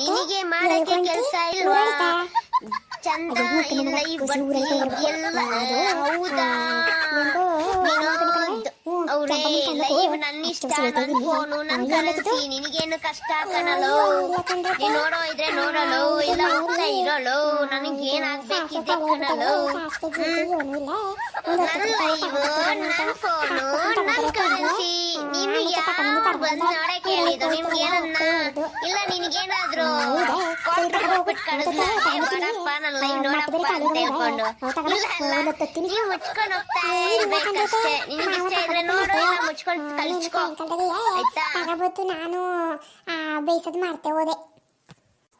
ನಿನಗೆ ಮಾಡಕ್ಕೆ ಕೆಲಸ ಇಲ್ವಾ? ಚಂದ ಇಲ್ಲ ಈ ಬಟ್ಟೆ ಎಲ್ಲ ಹೌದಾ. ನಿನಗೇನು ಕಷ್ಟ ಕಣಲು? ನೋಡೋ ಇದ್ರೆ ನೋಡಲು ಇಲ್ಲ ಹೋಗ್ತಾ ಇರೋಳು ನನಗೇನ್ ಆಗ್ಬೇಕಿದೆ ಕಣಲು? ನನ್ನ ಲೈವ್ ನನ್ನ ಫೋನು ನನ್ನ ಯಾರು ಬಂದು. ಇಲ್ಲ ನಿನಗೇನಾದ್ರು ಕೊಟ್ರೆ ಹೋಗ್ಬಿಟ್ಟು ಕಳಿಸ್ದ ನೋಡಪ್ಪ ನನ್ನ ಲೈವ್ ನೋಡಪ್ಪ ಅಂತ ಹೇಳ್ಕೊಂಡು. ಇಲ್ಲ ಅಲ್ಲ ನೀವು ಮುಚ್ಕೊಂಡು ಹೋಗ್ತಾ ಇರ್ಬೇಕಷ್ಟೇ. ನಿನ್ಗೆ ಇಷ್ಟ ಇದ್ರೆ ನೋಡು ಇಲ್ಲ ಮುಚ್ಕೊಂಡು ಕಳಿಸ್ಕೊ ಆಯ್ತಾ? ತಗೋಬತ್ತು ನಾನು ಬೇಯಿಸೋದು ಮಾಡ್ತೇವೆ ಹೋದೆ.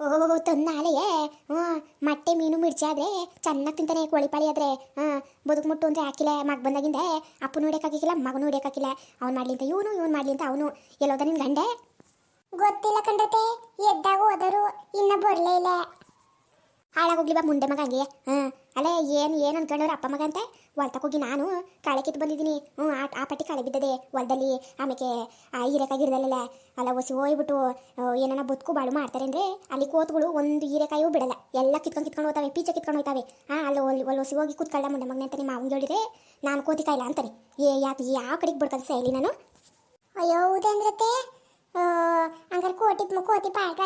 ಓಹೋ ತಂದಾಲೆಯೇ ಹ್ಞೂ ಮೊಟ್ಟೆ ಮೀನು ಮಿರ್ಚಿ ಆದ್ರೆ ಚೆನ್ನಾಗಿ ತಿಂತಾನೆ ಕೋಳಿಪಾಳಿ ಆದ್ರೆ. ಹಾಂ ಬದುಕು ಮುಟ್ಟು ಅಂದ್ರೆ ಹಾಕಿಲ್ಲ ಮಗ ಬಂದಾಗಿಂದ ಅಪ್ಪನ ಹೊಡಿಯೋಕ್ಕಾಗಿಲ್ಲ ಮಗನೂ ಹೊಡಿಯೋಕ್ಕಾಗಿಲ್ಲ ಅವ್ನು ಮಾಡ್ಲಿ ಅಂತ ಇವನು ಇವನು ಮಾಡ್ಲಿ ಅಂತ ಅವನು. ಎಲ್ಲೋದ ನಿನ್ ಗಂಡೆ? ಗೊತ್ತಿಲ್ಲ ಕಂಡತೆ. ಎದ್ದಾಗ ಹೋದರು. ಇನ್ನ ಬರ್ಲೇ ಇಲ್ಲ. ಹಾಳಾಗೋಗ್ಲಿ ಬಾ ಮುಂದೆ ಮಗ ಹಂಗೆ. ಹಾಂ ಅಲ್ಲೇ, ಏನು ಏನು ಅನ್ಕೊಂಡವ್ರು ಅಪ್ಪ ಮಗ ಅಂತ? ಹೋಗಿ ನಾನು ಕಳೆ ಕಿತ್ತು ಬಂದಿದ್ದೀನಿ. ಹ್ಞೂ, ಆ ಆ ಪಟ್ಟಿ ಕಳೆ ಬಿದ್ದದೆ ಹೊಲದಲ್ಲಿ. ಆಮೇಲೆ ಆ ಹೀರೆಕಾಯಿ ಅಲ್ಲ, ಒಸಿ ಹೋಗ್ಬಿಟ್ಟು ಏನಾನ ಬದುಕು ಬಾಳು ಮಾಡ್ತಾರೆ ಅಂದರೆ ಅಲ್ಲಿ ಕೋತ್ಗಳು ಒಂದು ಹೀರೆಕಾಯಿಯೂ ಬಿಡಲ್ಲ. ಎಲ್ಲ ಕಿತ್ಕೊಂಡು ಕಿತ್ಕೊಂಡು ಹೋಗ್ತಾವೆ, ಪೀಚ ಕಿತ್ಕೊಂಡು ಹೋಗ್ತಾವೆ. ಹಾಂ ಅಲ್ಲಿ, ಒಲ್ ಒಲ್ ಒಸಿ ಹೋಗಿ ಕೂತ್ಕೊಳ್ಳ ಮುಂದೆ ಮಗನೆ ಅಂತ ನಿಮ್ಮ ಹೇಳಿದ್ರೆ ನಾನು ಕೋತಿಕಾಯಿಲ್ಲ ಅಂತಾನೆ ಏ, ಯಾಕೆ, ಯಾವ ಕಡೆಗೆ ಬಿಡ್ಕೊಂಡು ಸೈಲಿ ನಾನು? ಅಯ್ಯೋ ಹೌದೇಂದ್ರತೆ ಹಂಗಾರೆ ಕೋಟಿ ಕೋತಿ ಪಾಠ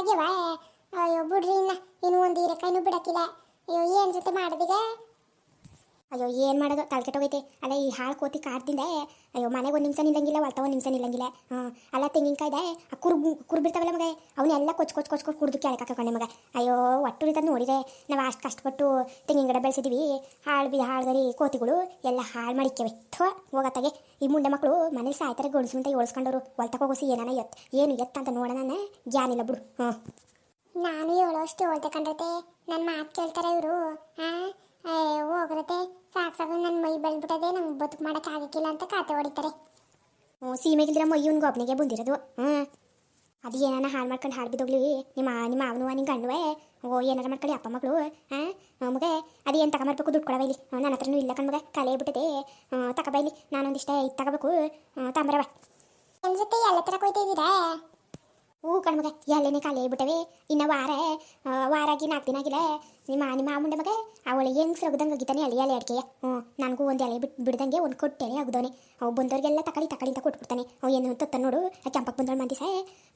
ಅಯ್ಯೋ, ಬಿಡ್ರಿ ಇನ್ನ. ಇನ್ನು ಒಂದು ಹೀರೆಕಾಯಿನೂ ಬಿಡಕ್ಕಿಲ್ಲ. ಅಯ್ಯೋ, ಏನು ಜೊತೆ ಮಾಡೋದೀಗ? ಅಯ್ಯೋ, ಏನು ಮಾಡೋದು? ತಲೆ ಕೆಟ್ಟೋಗೈತೆ. ಅಲ್ಲ, ಈ ಹಾಳು ಕೋತಿ ಕಾಡ್ದಿಂದ ಅಯ್ಯೋ, ಮನೆಗೆ ಒಂದು ನಿಮಿಷ ನಿಲ್ಲಂಗಿಲ್ಲ ಒಳ್ತ ಒಂದು ನಿಮಿಷ ನಿಲ್ಲಂಗಿಲ್ಲ. ಹಾಂ, ಅಲ್ಲ, ತೆಂಗಿನಕಾಯ್ದೆ, ಆ ಕುರ್ಬು ಕುರ್ಬಿರ್ತಾವಲ್ಲ ಮಗ ಅವನ್ನೆಲ್ಲ ಕೊಚ್ಚ ಕೊಚ್ಚ ಕೊಚ್ಚ ಕುಡ್ದು ಕೆಳಗೆ ಹಾಕೊಂಡೆ ಮಗ. ಅಯ್ಯೋ, ಒಟ್ಟು ಇದನ್ನು ನೋಡಿದೆ ನಾವು ಅಷ್ಟು ಕಷ್ಟಪಟ್ಟು ತೆಂಗಿನ ಗಿಡ ಬೆಳೆಸಿದ್ವಿ. ಹಾಳು ಬಿ ಹಾಳ್ದರಿ ಕೋತಿಗಳು ಎಲ್ಲ ಹಾಳು ಮಾಡಿಕ್ಕೆವೆ ಥೋ, ಹೋಗತ್ತಾಗೆ. ಈ ಮುಂಡೆ ಮಕ್ಕಳು ಮನೇಲಿ ಸಾಯ್ತಾರೆ ಗೊಳಿಸು ಅಂತ ಏಳ್ಸ್ಕೊಂಡವ್ರು. ಹೊಲ್ತಕ್ಕೆ ಹೋಗೋಸಿ ಏನಾನ ಎತ್, ಏನು ಎತ್ತ ಅಂತ ನೋಡೋಣ ಜ್ಞಾನಿಲ್ಲ ಬಿಡು. ಹಾಂ ನಾನು ಹೇಳೋಷ್ಟು ಅಷ್ಟು ಕಂಡ್ರತೆ ನನ್ನ ಮಾತು ಕೇಳ್ತಾರೆ ಇವರು. ಹೋಗ್ರತೆ ಸಾಕು ಸಾಕು ನನ್ನ ಮೈ ಬೆಳೆದ್ಬಿಟ್ಟದೆ ನಂಗೆ ಬದುಕು ಮಾಡೋಕೆ ಆಗಕ್ಕಿಲ್ಲ ಅಂತ ಖಾತೆ ಹೊಡಿತಾರೆ. ಹ್ಞೂ ಸೀಮೆಗಿಲ್ದಿರ ಮೈ ಇವ್ನಿಗೆ ಒಬ್ಬನಿಗೆ ಬಂದಿರೋದು. ಹ್ಞೂ ಅದು ಏನಾರ ಹಾಳು ಮಾಡ್ಕೊಂಡು ಹಾಳು ಬಿದ್ದೋಗ್ಲಿ. ನಿಮ್ಮ ನಿಮ್ಮ ಅವನು ನಿಮ್ಮ ಗಂಡುವೆ. ಓ ಏನಾರ ಮಾಡ್ಕೊಳ್ಳಿ ಅಪ್ಪ ಮಗಳು. ಹಾಂ ಮಗ ಅದು ಏನು ತಗೊಂಬರ್ಬೇಕು ದುಡ್ಡು ಕೊಡವ ಇಲ್ಲಿ? ನನ್ನ ಹತ್ರನೂ ಇಲ್ಲ ಕಣ್ಮಗ ಕಲೆ ಬಿಟ್ಟದೆ. ತಗೊಬೈಲಿ ನಾನೊಂದಿಷ್ಟ ಇದು ತಗೋಬೇಕು. ತಾಂಬರವ. ಎಲ್ಲ ಥರ ಕೊಯ್ತಾ ಇದ್ದೀರಾ ಹೂ ಕಣ್ಮಗ ಎಲ್ಲೇನೆ ಖಾಲಿ ಆಗಿಬಿಟ್ಟವೆ ಇನ್ನು ವಾರ ವಾರಾಗಿ ನಾಲ್ಕು ದಿನ ಆಗಿಲ್ಲ. ನಿಮ್ಮ ನಿಮ್ಮ ಮುಂಡೆ ಮಗ, ಅವಳು ಹೆಂಗ್ ಸೊಗದಂಗೆ ಹೋಗಿದ್ದಾನೆ ಎಲೆ ಎಲೆ ಅಡಿಕೆಯ. ಹ್ಞೂ, ನನಗೂ ಒಂದು ಎಲೆ ಬಿಟ್ಟು ಬಿಡ್ದಂಗೆ ಒಂದು ಕೊಟ್ಟೆನೆ ಆಗದವನೆ. ಅವು ಬಂದವ್ರಿಗೆಲ್ಲ ತಕಳಿ ತಕಳಿ ಅಂತ ಕೊಟ್ಬಿಡ್ತಾನೆ. ಅವು ಏನು ತತ್ತ ನೋಡು, ಆ ಕೆಂಪಕ್ಕೆ ಬಂದವಳು ಮಂದಿ ಸಹ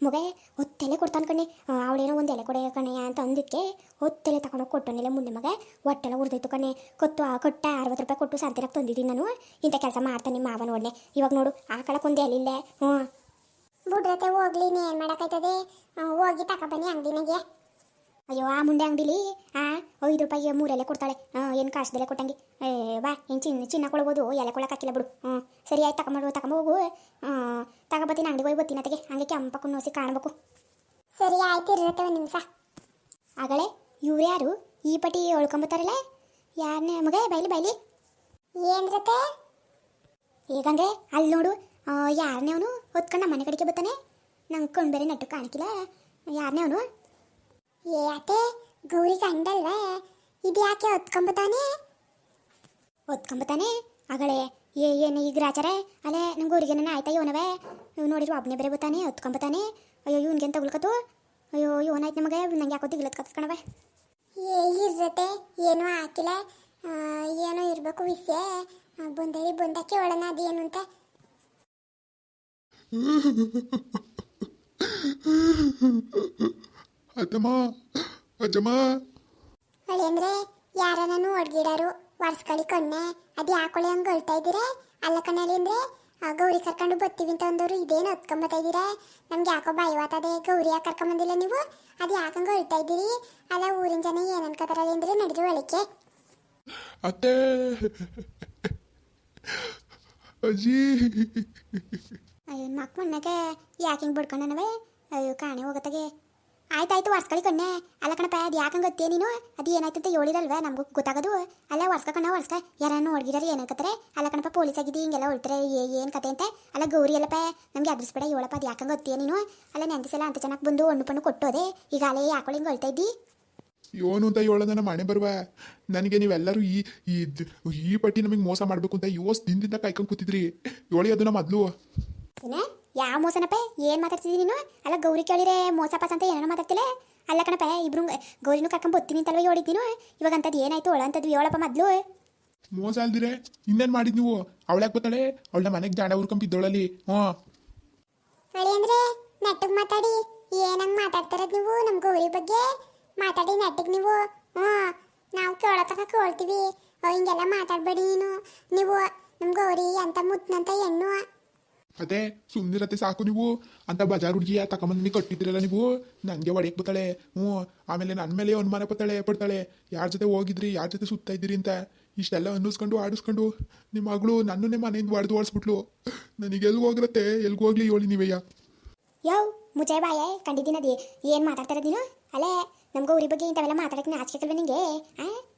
ಮಗ, ಹೊತ್ತೆಲೆ ಕೊಡ್ತಾನೆ ಕಣೆ ಅವಳೇನೋ ಒಂದು ಎಲೆ ಕೊಡೆ ಕಣೆ ಅಂತ ಅಂದಿದ್ದಕ್ಕೆ ಹೊತ್ತೆಲೆ ತಗೊಂಡೋಗಿ ಕೊಟ್ಟೋನಿಲ್ಲ ಮುಂದೆ ಮಗ. ಒಟ್ಟೆಲ್ಲ ಉರ್ದೋಯ್ತು ಕಣೆ ಕೊತ್ತು ಕೊಟ್ಟ ಅರವತ್ತು ರೂಪಾಯಿ ಕೊಟ್ಟು ಸಂತಿರಾಗ ತಂದಿದ್ದೀನಿ ನಾನು. ಇಂಥ ಕೆಲಸ ಮಾಡ್ತಾನೆ ಮಾವ ನೋಡ್ನೆ ಇವಾಗ ನೋಡು, ಆ ಕಳಕ್ಕೊಂದು ಎಲಿಲ್ಲ ಹ್ಞೂ ಬಿಡ್ರತೆ ಹೋಗ್ಲಿ ನೀ ಏನು ಮಾಡಕೈತದೆ ಹೋಗಿ ತಕ ಬನ್ನಿ ಅಂಗಡಿನಾಗೆ. ಅಯ್ಯೋ ಆ ಮುಂಡೆ ಅಂಗಡಿಲಿ ಆ ಐದು ರೂಪಾಯಿ ಮೂರೆಲೆ ಕೊಡ್ತಾಳೆ. ಹಾಂ ಏನು ಕಾಸ್ದೆಲೆ ಕೊಟ್ಟಂಗೆ? ಏ ಬಾ ಏನು ಚಿನ್ನ ಚಿನ್ನ ಕೊಡ್ಬೋದು? ಎಲೆ ಕೊಡಕ್ಕೆ ಹಾಕಿಲ್ಲ ಬಿಡು. ಹ್ಞೂ ಸರಿ ಆಯ್ತು ತಗೊಂಬರು ತಗೊಂಬೋಗು ತಗೊಬತ್ತೀನಿ ಅಂಗಡಿ ಹೋಗಿ ಬತ್ತೀನಿ ಅದಕ್ಕೆ ಹಂಗೆ ಕೆಂಪಕ್ಕೂ ನೋಸಿ ಕಾಣಬೇಕು. ಸರಿ ಆಯ್ತು ಇರತ್ತೆ ಒಂದು ನಿಮಿಷ. ಆಗಳೆ ಇವ್ರು ಯಾರು? ಈ ಪಟ್ಟಿ ಹೊಳ್ಕೊಂಬತ್ತಾರಲ್ಲ? ಯಾರನ್ನೇ ಮಗ ಬೈಲಿ ಬೈಲಿ? ಏನ್ರತ್ತೆ? ಈಗಂಗೆ ಅಲ್ಲಿ ನೋಡು ಯಾರನೇ ಅವನು ಹೊತ್ಕೊಂಡು ನಮ್ಮ ಮನೆ ಕಡೆಗೆ ಬರ್ತಾನೆ? ನಂಗೆ ಕೊಂಡು ಬೇರೆ ನಟ್ಟು ಕಾಣಿಕಿಲ್ಲ. ಯಾರನೇ ಅವನು? ಯಾಕೆ ಗೌರಿ ಗಂಡಲ್ವ ಇದು ಯಾಕೆ ಹೊತ್ಕೊಂಬತಾನೆ ಹೊತ್ಕೊಂಬತಾನೆ ಆಗಳೇ ಏ, ಏನು ಈಗ ರಾಚಾರ ಅಲ್ಲೇ ನಂಗೆ ಗೌರಿಗೆ ನಾನು ಆಯ್ತಾ, ಇವನವೇ? ಇವ್ ನೋಡಿದ್ರು ಒಬ್ಬನೇ ಬೇರೆ ಬರ್ತಾನೆ ಹೊತ್ಕೊಂಬತಾನೆ ಅಯ್ಯೋ ಇವನ್ಗೇನು ತಗೊಳ್ಕತ್ತು ಅಯ್ಯೋ ಇವನಾಯ್ತು ನಮಗೆ, ನಂಗೆ ಯಾಕೋ ತಿಗ್ಲತ್ ಕತ್ಕಣವ ಏ ಇರ್ರತೆ ಏನೂ ಹಾಕಿಲ್ಲ. ಏನೋ ಇರಬೇಕು ವಿಷಯ ಬಂದರಿ, ಬಂದಕ್ಕೆ ಒಳನ ಏನು ಅಂತ ಅಜ್ಜಮ್ಮ ಅಜ್ಜಮ್ಮ. ಅಲ್ಲಿ ಅಂದ್ರೆ ಯಾರನೂ ಒಡ್ಗಿಡಾರು ವರ್ಸ್ಕಳಿ ಕಣ್ಣೆ. ಅದು ಯಾಕೊಳ್ಳಿ ಹಂಗೆ ಅಳ್ತಾ ಇದ್ದೀರಾ? ಅಲ್ಲ ಕಣ್ಣಲ್ಲಿ ಅಂದ್ರೆ ಆ, ಗೌರಿ ಕರ್ಕೊಂಡು ಬರ್ತೀವಿ ಅಂತ ಅಂದವರು ಇದೇನು ಹೊತ್ಕೊಂಬತ್ತಾ ಇದ್ದೀರಾ? ನಮ್ಗೆ ಯಾಕೋ ಭಯವಾತದೆ ಗೌರಿ ಯಾಕೆ ಕರ್ಕೊಂಬಂದಿಲ್ಲ ನೀವು? ಅದು ಯಾಕಂಗೆ ಅಳ್ತಾ ಇದ್ದೀರಿ? ಅಲ್ಲ ಊರಿನ ಜನ ಏನು ಅನ್ಕೋತಾರಲ್ಲ ಅಂದ್ರೆ ನಡೆದು ಒಳಕ್ಕೆ ಅತ್ತೆ. ಅಜ್ಜಿ. ಅಯ್ಯೋ ಮಕ್ಕ ಮಣ್ಣಗೆ ಯಾಕೆ ಹಿಂಗೆ ಬಿಡ್ಕೊಂಡನವೆ ಅಯ್ಯೋ, ಕಾಣೆ ಹೋಗತ್ತಾಗೆ. ಆಯ್ತಾಯ್ತು ವರ್ಸ್ಕಳಿ ಕಣ್ಣೆ. ಅಲ್ಲ ಕಣಪ್ಪ, ಅದು ಯಾಕಂಗೆ ಗೊತ್ತೇ ನೀನು? ಅದು ಏನಾಯ್ತು ಅಂತ ಹೇಳಿರಲ್ವ, ನಮಗೂ ಗೊತ್ತಾಗೋದು. ಅಲ್ಲ, ವರ್ಸ್ಕ ಕಣ್ಣ, ವರ್ಸ್ಕ. ಯಾರನ್ನು ನೋಡ್ಗಿದಾರೆ ಏನಾಕತ್ತಾರೆ ಅಲ್ಲ ಕಣಪ್ಪ, ಪೊಲೀಸ್ ಆಗಿದ್ದು, ಹಿಂಗೆಲ್ಲ ಹೊಳ್ತಾರೆ ಏನು ಕತೆ ಅಂತ? ಅಲ್ಲ, ಗೌರಿ ಅಲ್ಲಪ್ಪ, ನಮಗೆ ಅದ್ರಿಸ್ಬೇಡ, ಹೇಳಪ್ಪ, ಅದು ಯಾಕಂಗೆ ಗೊತ್ತೇ ನೀನು? ಅಲ್ಲ ನೆಂದಿಸಲ್ಲ ಅಂತ ಚೆನ್ನಾಗಿ ಬಂದು ಹಣ್ಣು ಪಣ್ಣು ಕೊಟ್ಟೋದೆ. ಈಗ ಅಲ್ಲೇ ಯಾಕೊಳ ಹಿಂಗೆ ಹೊಳ್ತಾ ಇದ್ದಿ? ಯೋನು ಅಂತ ಹೇಳೋದ ನಮ್ಮ ಮನೆ ಬರುವ. ನನಗೆ ನೀವೆಲ್ಲರೂ ಈ ಈ ಈ ಪಟ್ಟಿ ನಮಗೆ ಮೋಸ ಮಾಡಬೇಕು ಅಂತ ಯೋಸ್ ದಿನದಿಂದ ಕಾಯ್ಕೊಂಡು ಕೂತಿದ್ರಿ. ಹೇಳಿ ಅದನ್ನ ಮೊದಲು. ಏನ ಯಾವ ಮೋಸನಪ್ಪ? ಏನು ಮಾತಾಡ್ತಿದ್ದೀನಿ ನೀನು? ಅಲ್ಲ ಗೌರಿ ಕೇಳಿರೆ ಮೋಸ ಪಾಸ ಅಂತ ಏನೋ ಮಾತಾಡ್ತಿಲ್ಲ? ಅಲ್ಲ ಕಣಪ್ಪ ಇಬ್ರು ಗೌರಿನೂ ಕರ್ಕೊಂಡು ಬತ್ತೀನಿ ಅಂತಲ್ವ ನೀನು ಇವಾಗ ಅಂತದ್ದು ಏನಾಯ್ತು? ಒಳ ಅಂತದ್ದು ಹೇಳಪ್ಪ ಮೊದ್ಲು? ಮೋಸ ಅಲ್ದಿರೆ ಇನ್ನೇನ್ ಮಾಡಿದ್ ನೀವು? ಅವಳ್ಯಾಕೆ ಬತ್ತಾಳೆ ಅವಳ ಮನೆಗೆ ಜಾಣ ಹುರ್ಕೊಂಬಿದ್ದವಳಲ್ಲಿ ಹ್ಞೂ. ಅಳಿ ಅಂದ್ರೆ ನೆಟ್ಟಗೆ ಮಾತಾಡಿ ಏನಂಗ್ ಮಾತಾಡ್ತಾರದ್ ನೀವು ನಮ್ ಗೌರಿ ಬಗ್ಗೆ? ಮಾತಾಡಿ ನೆಟ್ಟಿಗೆ ನೀವು ಹ್ಞೂ. ನಾವು ಕೇಳತಕ ಕೇಳ್ತೀವಿ. ಹಿಂಗೆಲ್ಲ ಮಾತಾಡ್ಬೇಡಿ ನೀನು. ನೀವು ನಮ್ ಗೌರಿ ಅಂತ ಮುತ್ನಂತ ಹೆಣ್ಣು. ಅದೇ ಸುಮ್ಮನಿರತ್ತೆ ಸಾಕು ನೀವು. ಅಂತ ಬಜಾರ್ ಹುಡುಗಿಯ ತಕೊಂಬಂದು ಕಟ್ಟಿದ್ರಲ್ಲ ನೀವು. ನನಗೆ ಒಡೆಯಕ್ ಬತ್ತಾಳೆ ಹ್ಞೂ, ಆಮೇಲೆ ನನ್ನ ಮೇಲೆ ಅನುಮಾನ ಪತ್ತಾಳೆ ಪಡ್ತಾಳೆ. ಯಾರ ಜೊತೆ ಹೋಗಿದ್ರಿ, ಯಾರ ಜೊತೆ ಸುತ್ತಾ ಇದ್ದೀರಿ ಅಂತ. ಇಷ್ಟೆಲ್ಲ ಅನ್ನಿಸ್ಕೊಂಡು, ಆಡಿಸ್ಕೊಂಡು ನಿಮ್ಮ ಮಗಳು ನನ್ನನ್ನೇ ಮನೆಯಿಂದ ಹೊಡೆದು ಓಡಿಸ್ಬಿಟ್ಲು. ನನಗೆ ಎಲ್ಲಿ ಹೋಗಿರತ್ತೆ ಎಲ್ಗೆ ಹೋಗ್ಲಿ ಹೇಳಿ ನೀವಯ್ಯ. ಯೋ ಮುಜೆ ಬಾಯೆ, ಕಂಡಿದ್ದೀನದಿ. ಏನು ಮಾತಾಡ್ತಾರ ನೀನು? ಅಲ್ಲೇ ನಮ್ಗೆ ಊರಿ ಬಗ್ಗೆ ಇಂಥವೆಲ್ಲ ಮಾತಾಡಕ್ಕೆ ನಾಚಿಕೆಲ್ವ ನಿಂಗೆ?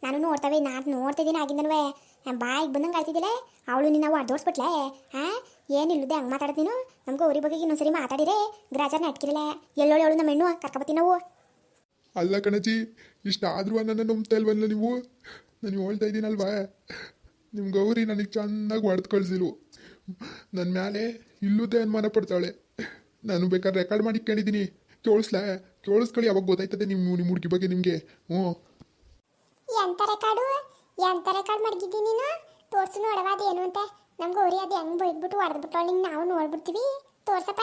ನಾನು ನೋಡ್ತವೆ, ನಾನು ನೋಡ್ತಿದ್ದೀನಿ ಆಗಿಂದನವೇ. ಬಾಯಿಗೆ ಬಂದಂಗೆ ಆಯ್ತಿದ್ದಿಲ್ಲ ಅವಳು ನಿನ್ನ ಹೊಡೆದೋಡ್ಸ್ಬಿಟ್ಲೆ ಆ ಏನು ಇಲ್ಲದೆ ಹಂಗೆ ಮಾತಾಡೋದು ನೀನು? ನಮ್ಮ ಗೌರಿ ಬಗ್ಗೆ ಇನ್ನೊಂದ್ಸರಿ ಮಾತಾಡಿರೆ. ಗ್ರಾಜರ್ನ ಅಟ್ಕಿರಲ್ಲ ಎಲ್ಲೋಳು ಅವಳು ನಮ್ಮ ಹೆಣ್ಣು ಕರ್ಕೊಬತ್ತೀನಿ ನಾವು. ಅಲ್ಲ ಕಣಜಿ ಇಷ್ಟಾದ್ರೂ ನನ್ನ ನಂಬ್ತಾ ಇಲ್ವಲ್ಲ ನೀವು? ನಾನು ಹೇಳ್ತಾ ಇದ್ದೀನಲ್ವಾ? ನಿಮ್ಮ ಗೌರಿ ನನಗೆ ಚೆನ್ನಾಗಿ ಹೊಡೆದು ಕಳ್ಸಿಲ್ವು ನನ್ನ ಮೇಲೆ ಇಲ್ಲುದೇ ಅನುಮಾನ ಪಡ್ತಾಳೆ. ನಾನು ಬೇಕಾದ್ರೆ ರೆಕಾರ್ಡ್ ಮಾಡಿ ಕೇಳಿದ್ದೀನಿ ಕೇಳಿಸ್ಲಾ? ಕೇಳಿಸ್ಕೊಳ್ಳಿ ಅವಾಗ ಗೊತ್ತಾಯ್ತದೆ ನಿಮ್ಮ ನಿಮ್ಮ ಹುಡುಗಿ ಬಗ್ಗೆ ನಿಮಗೆ? ಹ್ಞೂ. ಎಂತ ರೆಕಾರ್ಡು ಎಂತ ರೆಕಾರ್ಡ್ ಮಡಗಿದ್ದೀನಿ ನೀನು? ತೋರ್ಸು ನೋಡವ ಅದೇನು ಅಂತ. ನಮ್ಮ ಅವ್ರಿ ಅದು ಹೆಂಗೆ ಬೈದ್ಬಿಟ್ಟು ಹೊಡೆದ್ಬಿಟ್ಟು ನಾವು ನೋಡ್ಬಿಡ್ತೀವಿ. ತೋರ್ಸಪ್ಪ.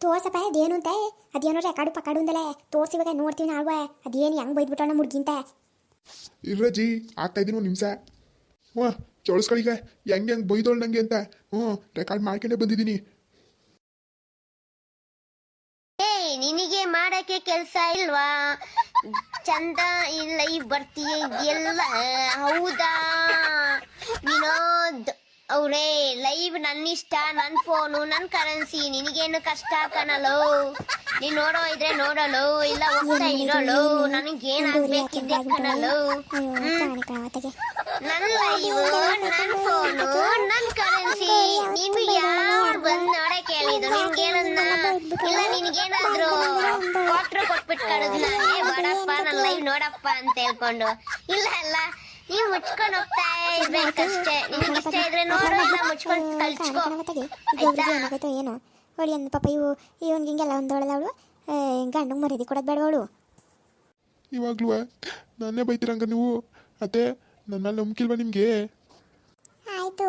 ತೋರ್ಸಪ್ಪ ಅದೇನು ಅಂತ? ಅದೇನೋ ರೆಕಾರ್ಡು ಪಕಾಡು ಅಂದಲೇ. ತೋರ್ಸಿ ಇವಾಗ ನೋಡ್ತೀವಿ ನಾವು. ಅದೇನು ಹೆಂಗೆ ಬೈದ್ಬಿಟ್ಟು ನಮ್ಮ ಹುಡುಗಿಂತ? ಇರ್ರಜ್ಜಿ ಆಗ್ತಾ ಇದ್ದೀನಿ ಒಂದು ನಿಮಿಷ. ಹ್ಞೂ ಕೇಳಿಸ್ಕೊಳ್ಳೀಗ ಹೆಂಗೆ ಹೆಂಗೆ ಬೈದೋಳು ನಂಗೆ ಅಂತ. ಹ್ಞೂ ರೆಕಾರ್ಡ್ ಮಾಡ್ಕೊಂಡೇ ಬಂದಿದ್ದೀನಿ. ಏಯ್ ನಿನಗೆ ಮಾಡಕ್ಕೆ ಕೆಲಸ ಇಲ್ವಾ? ಚಂದ ಇಲ್ಲ ಈ ಬರ್ತೀಯ? ಇದೆಲ್ಲ ಹೌದಾ? ವಿನೋದ್. ಅವ್ರೇ ಲೈವ್ ನನ್ನ ಇಷ್ಟ ನನ್ನ ಫೋನು ನನ್ನ ಕರೆನ್ಸಿ ನಿನಗೇನು ಕಷ್ಟ ಕಣಲು? ನೀನ್ ನೋಡೋ ಇದ್ರೆ ನೋಡಲು, ಇಲ್ಲ ಹೋಗ್ತಾ ಇರೋಳು ನನಗೇನ್ ಕಣಲು? ನನ್ನ ಲೈವ್ ನನ್ನ ಫೋನು ನನ್ನ ಕರೆನ್ಸಿ ನಿಮ್ಗೆ ಯಾರು ಬಂದ್ ನೋಡೇ ಕೇಳಿದ್ರು ನಿನ್ಗೇನನ್ನ ಇಲ್ಲ ನಿನ್ಗೇನಾದ್ರು ಕೊಟ್ರು ಕೊಟ್ಬಿಟ್ಟು ಕಳೆದ್ ನಾನೇ ಬಡಪ್ಪ ನನ್ನ ಲೈವ್ ನೋಡಪ್ಪ ಅಂತ ಹೇಳ್ಕೊಂಡು. ಇಲ್ಲ, ಅಲ್ಲ ನೀವು ಮುಚ್ಕೊಂಡು ಹೋಗ್ತಾ ಇರ್ಬೇಕಷ್ಟೇ ನಿಮ್ಗೆ ಇಷ್ಟ ಇದ್ರೆ ನೋಡೋಣ ಮುಚ್ಕೊಂಡು ಕಲ್ಚ್ಕೋ ಆಯ್ತಾ? ಏನಾಗೈತೋ ಏನು ಹೊಳಿ ಅಂದ ಪಾಪ ಇವು ಇವನ್ಗೆ ಹಿಂಗೆಲ್ಲ ಒಂದೊಳದ ಅವಳು. ಗಂಡಂಗೆ ಮರ್ಯಾದೆ ಕೊಡೋದು ಬೇಡ ಅವಳು? ಇವಾಗ್ಲೂ ನನ್ನೇ ಬೈತೀರಂಗ ನೀವು? ಅದೇ ನನ್ನ ಮೇಲೆ ನಂಬಿಕಿಲ್ವಾ ನಿಮಗೆ? ಆಯ್ತು.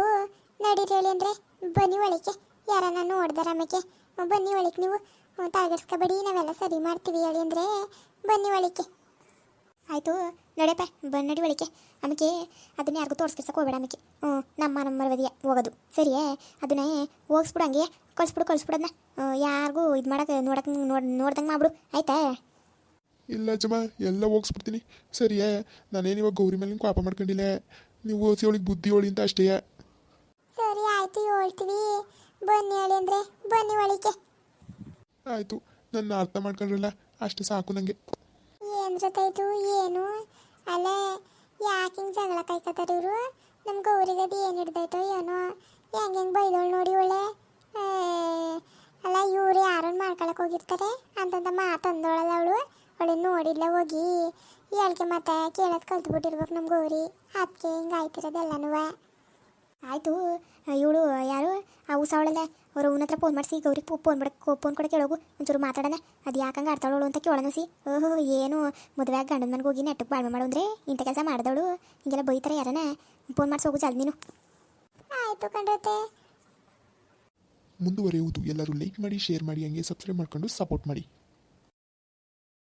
ನಡೀರಿ ಹೇಳಿ ಅಂದ್ರೆ ಬನ್ನಿ ಒಳಕ್ಕೆ. ಯಾರನ್ನ ನೋಡ್ದಾರ ಆಮೇಲೆ ಬನ್ನಿ ಒಳಕ್ಕೆ ನೀವು. ತಾಗಡ್ಸ್ಕೊಬೇಡಿ ನಾವೆಲ್ಲ ಸರಿ ಮಾಡ್ತೀವಿ ಹೇಳಿ ಅಂದ್ರೆ ಬನ್ನಿ ಒಳಕ್ಕೆ. ಆಯ್ತು. ನಡೆಯಪ್ಪ ಬನ್ನಡಿ ನಡಿ ಆಮೇಕೆ ಆಮೇಲೆ ಅದನ್ನ ಯಾರಿಗೂ ತೋರಿಸ್ಕಿರ್ಸಕ್ಕೆ ಹೋಗ್ಬೇಡ ಆಮೇಲೆ ಹ್ಞೂ ನಮ್ಮ ನಮ್ಮ ಮರವದಿಯ ಹೋಗೋದು. ಸರಿಯೇ? ಅದನ್ನೇ ಹೋಗಿಸ್ಬಿಡು ಹಂಗೆ. ಕಳಿಸ್ಬಿಡು ಕಳಿಸ್ಬಿಡೋದನ್ನ ಯಾರಿಗೂ ಇದು ಮಾಡಕ್ಕೆ ನೋಡಕ್ಕೆ ನೋಡ್ ನೋಡ್ದಂಗೆ ಮಾಡ್ಬಿಡು. ಆಯ್ತಾ? ಇಲ್ಲ ಜಮ ಎಲ್ಲ ಹೋಗಿಸ್ಬಿಡ್ತೀನಿ. ಸರಿಯೇ? ನಾನೇನು ಇವಾಗ ಗೌರಿ ಮೇಲೆ ಕೋಪ ಮಾಡ್ಕೊಂಡಿಲ್ಲ. ನೀವು ಓದಿಸಿ ಅವಳಿಗೆ ಬುದ್ಧಿ ಹೇಳಿ ಅಂತ ಅಷ್ಟೇ. ಸರಿ ಆಯ್ತು ಹೇಳ್ತೀವಿ. ಬನ್ನಿ ಹೇಳಿ ಅಂದ್ರೆ ಬನ್ನಿ ಒಳಿಕೆ ಆಯಿತು ನನ್ನ ಅರ್ಥ ಮಾಡ್ಕೊಂಡ್ರಲ್ಲ ಅಷ್ಟು ಸಾಕು ನನಗೆ ಏನು ಜೊತೆ ಇದು? ಏನು? ಅಲ್ಲ ಯಾಕೆ ಹಿಂಗೆ ಜಗಳ ಕಾಯ್ಕತ್ತಾರ ಇವರು? ನಮ್ಮ ಗೌರಿಗದು ಏನು ಹಿಡ್ದೈತೋ ಏನೋ? ಹೆಂಗೆ ಹೆಂಗೆ ಬೈದೋಳು ನೋಡಿ ಒಳ್ಳೆ ಅಲ್ಲ ಇವ್ರು ಯಾರನ್ನು ಮಾಡ್ಕೊಳಕ್ ಹೋಗಿರ್ತಾರೆ? ಅಂತಂತ ಮಾತಂದೋಳಲ್ಲ ಅವಳು. ಅವಳು ನೋಡಿಲ್ಲ ಹೋಗಿ. ಹೇಳ್ಕೆ ಮತ್ತೆ ಕೇಳೋದು ಕಲ್ತ್ಬಿಟ್ಟಿರ್ಬೇಕು ನಮ್ಮ ಗೌರಿ ಅದಕ್ಕೆ ಹಿಂಗೆ ಆಯ್ತಿರೋದೆಲ್ಲನೂ ಆಯಿತು ಇವಳು ಯಾರು? ಆ ಉಸಾವಳಲ್ಲ ಅವ್ರ ಅವನ ಹತ್ರ ಫೋನ್ ಮಾಡಿಸಿ ಗೌರಿ ಫೋನ್ ಮಾಡಕ್ಕೆ ಫೋನ್ ಕೊಡಕ್ಕೆ ಹೇಳೋಗು ಒಂಚೂರು ಮಾತಾಡೋಣ. ಅದು ಯಾಕಂಗೆ ಆಡ್ತಾಳವಳು ಅಂತ ಕೇಳೋಣ ಸಿ. ಓಹೋ ಏನು? ಮದುವೆಯಾಗಿ ಗಂಡನ ಮನೆಗೆ ಹೋಗಿ ನೆಟ್ಟಕ್ಕೆ ಬಾಳ್ಮೆ ಮಾಡು ಅಂದರೆ ಇಂಥ ಕೆಲಸ ಮಾಡಿದವಳು? ಹಿಂಗೆಲ್ಲ ಬೈತಾರೆ ಯಾರನ? ಫೋನ್ ಮಾಡಿಸಿ ಹೋಗು ಜಲ್ದಿ ನೀನು. ಆಯಿತು ಕಂಡ್ರತೆ ಮುಂದುವರೆಯುವುದು. ಎಲ್ಲರೂ ಲೈಕ್ ಮಾಡಿ ಶೇರ್ ಮಾಡಿ ಹಂಗೆ ಸಬ್ಸ್ಕ್ರೈಬ್ ಮಾಡ್ಕೊಂಡು ಸಪೋರ್ಟ್ ಮಾಡಿ.